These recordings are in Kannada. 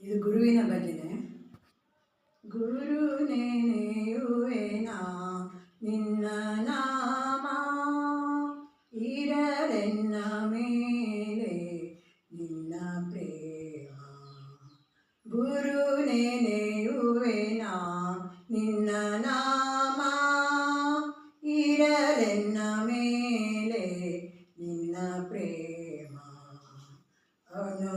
ಇದು ಗುರುವಿನ ಭಜನೆ ಗುರು ನೆನೆಯುವೆನಾ ನಿನ್ನ ನಾಮ ಇರಲೆನ್ನ ಮೇಲೆ ನಿನ್ನ ಪ್ರೇಮ ಗುರು ನೆನೆಯುವೆನಾ ನಿನ್ನ ನಾಮ ಇರಲೆನ್ನ ಮೇಲೆ ನಿನ್ನ ಪ್ರೇಮ ಅನು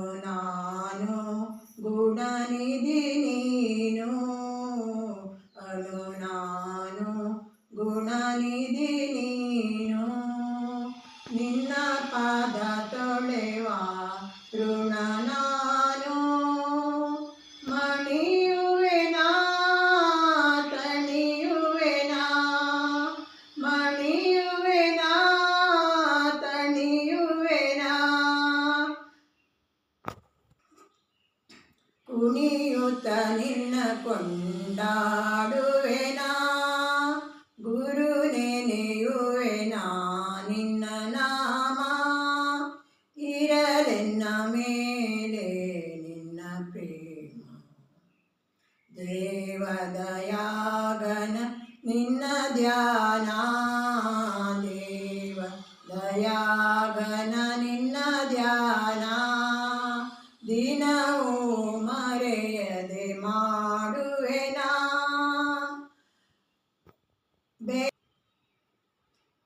ಕುಣಿಯುತ್ತ ನಿನ್ನ ಕೊಂಡಾಡುವೆನಾ ಗುರು ನೆನೆಯುವೆನಾ ನಿನ್ನ ನಾಮ ಇರಲೆನ್ನ ಮೇಲೆ ನಿನ್ನ ಪ್ರೇಮ ದೇವದಯಾಗನ ನಿನ್ನ ಧ್ಯಾನ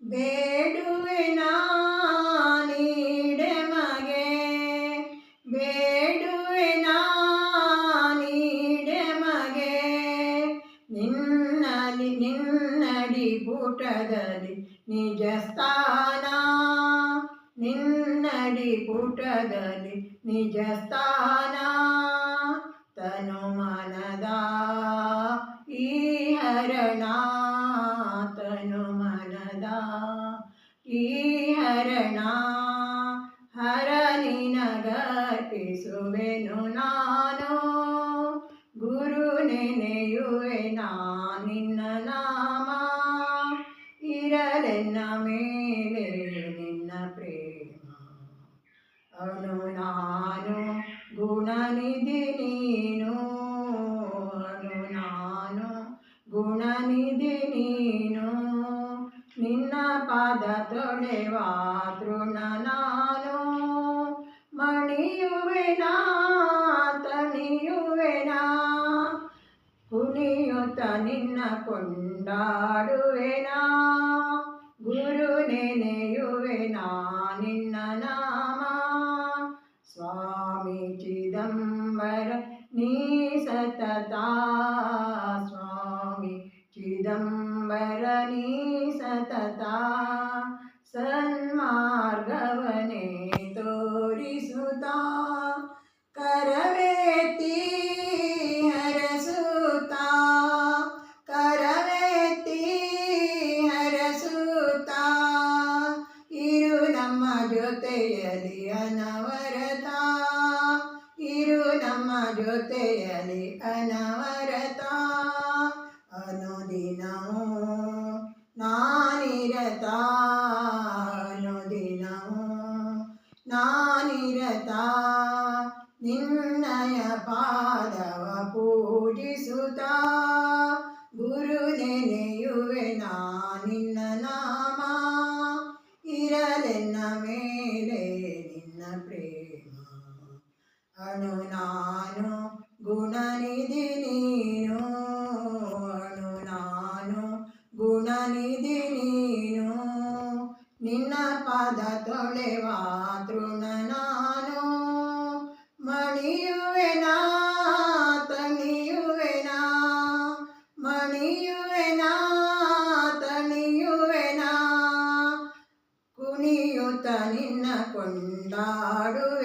ಬೇಡುವೆನಾ ನೀಡೆ ಮಗೆ. ಬೇಡುವೆನಾ ನೀಡೆ ಮಗೆ. ನಿನ್ನಲಿ ನಿನ್ನಡಿ ಪುಟದಲ್ಲಿ ನಿಜ ಸ್ಥಾನ. ನಿನ್ನಡಿ ಪುಟದಲ್ಲಿ ನಿಜ ಸ್ಥಾನ. ತನು ಹರ ನಿನಗರ್ಪಿಸುವೆನು ನಾನು ಗುರು ನೆನೆಯುವೆನಾ ನಿನ್ನ ನಾಮ ಇರಲೆನ್ನ ಮೇಲೆ ನಿನ್ನ ಪ್ರೇಮ ಅವನು ನಾನು ಗುಣನಿಧಿ ನೀನು ಅವನು ನಾನು ಗುಣನಿಧಿ ನೀನು ನಿನ್ನ ಪಾದ ತೊಳೆವ ತೃಣ ನಾನು ಮಣಿಯುವೆನಾ ತಣಿಯುವೆನಾ ಕುಣಿಯುತ್ತ ನಿನ್ನ ಕೊಂಡಾಡುವೆನಾ ಗುರು ನೆನೆಯುವೆನಾ ನಿನ್ನ ನಾಮ ಸ್ವಾಮಿ ಚಿದಂಬರ ನೀ ಸತತ ಸ್ವಾಮಿ ಚಿದಂಬರ ನೀ ಸತತ ಸನ್ಮಾರ್ಗವನೇ ತೋರಿಸುತ್ತ ಜೊತೆಯಲ್ಲಿ ಅನವರತ. ಇರು ನಮ್ಮ ಜೊತೆಯಲಿ ಅನವರತ. ಅನುದಿನವೂ ನಾನಿರತ. ಅನುದಿನವೂ ನಾನಿರತ. ನಿನ್ನಯ ಪಾದವ ಪೂಜಿಸುತ್ತ. ಗುರು ನೆನೆಯುವೆ ನಿನ್ನ ಅಣು ನಾನು ಗುಣನಿಧಿ ನೀನು ಅಣು ನಾನು ಗುಣನಿಧಿ ನೀನು. ನಿನ್ನ ಪಾದ ತೊಳೆವ ತೃಣ ನಾನು, ಮಣಿಯುವೆನಾ ನಿನ್ನ ಕೊಂಡಾಡುವೆನಾ